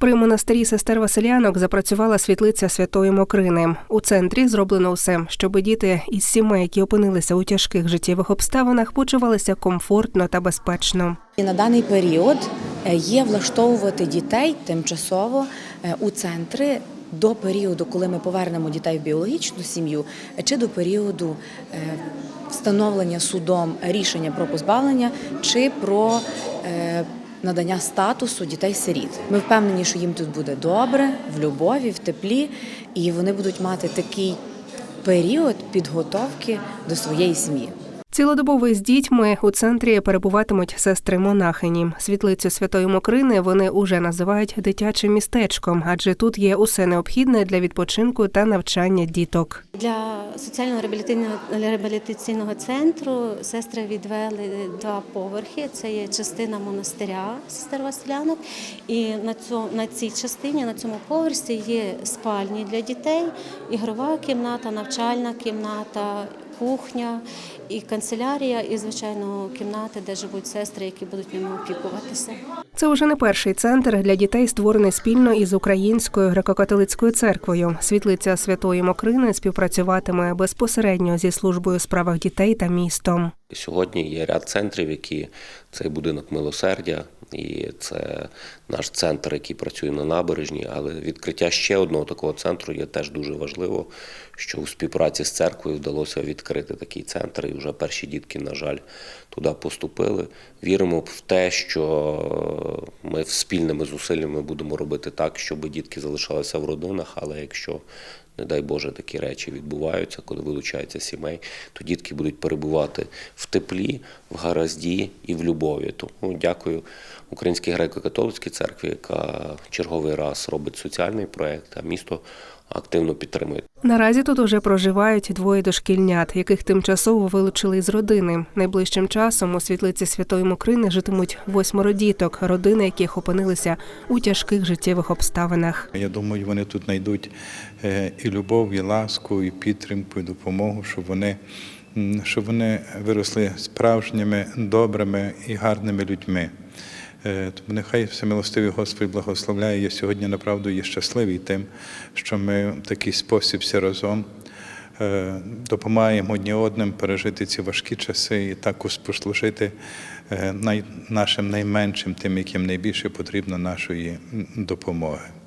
При монастирі сестер Василянок запрацювала світлиця Святої Мокрини. У центрі зроблено все, щоб діти із сімей, які опинилися у тяжких життєвих обставинах, почувалися комфортно та безпечно. І на даний період е, є влаштовувати дітей тимчасово е, у центри до періоду, коли ми повернемо дітей в біологічну сім'ю, е, чи до періоду встановлення судом рішення про позбавлення чи про надання статусу дітей-сиріт. Ми впевнені, що їм тут буде добре, в любові, в теплі, і вони будуть мати такий період підготовки до своєї сім'ї. Цілодобово з дітьми у центрі перебуватимуть сестри монахині. Світлицю Святої Мокрини вони уже називають дитячим містечком, адже тут є усе необхідне для відпочинку та навчання діток. Для соціально-реабілітаційного реабілітаційного центру сестри відвели два поверхи. Це є частина монастиря сестер Василянок. І на цьому на цій частині, на цьому поверсі є спальні для дітей, ігрова кімната, навчальна кімната. Кухня і канцелярія, і звичайно кімнати, де живуть сестри, які будуть ними опікуватися. Це вже не перший центр для дітей, створений спільно із Українською греко-католицькою церквою. Світлиця Святої Мокрини співпрацюватиме безпосередньо зі службою у справах дітей та містом. Сьогодні є ряд центрів, які цей будинок милосердя, і це наш центр, який працює на набережні. Але відкриття ще одного такого центру є теж дуже важливо, що у співпраці з церквою вдалося відкрити такий центр, і вже перші дітки, на жаль, туди поступили. Віримо в те, що ми спільними зусиллями будемо робити так, щоб дітки залишалися в родинах, але якщо не дай Боже, такі речі відбуваються, коли вилучається сімей, то дітки будуть перебувати в теплі, в гаразді і в любові. Тому дякую Українській греко-католицькій церкві, яка черговий раз робить соціальний проект, а місто активно підтримують. Наразі тут уже проживають двоє дошкільнят, яких тимчасово вилучили із родини. Найближчим часом у світлиці Святої Мокрини житимуть восьмеро діток, родини яких опинилися у тяжких життєвих обставинах. Я думаю, вони тут знайдуть е, і любов, і ласку, і підтримку, і допомогу, щоб вони, щоб вони виросли справжніми, добрими і гарними людьми. Е, Тому нехай всемилостивий Господь благословляє. Я сьогодні направду є щасливий тим, що ми в такий спосіб всі разом е, допомагаємо одні одним пережити ці важкі часи і також послужити е, нашим найменшим, тим, яким найбільше потрібно нашої допомоги.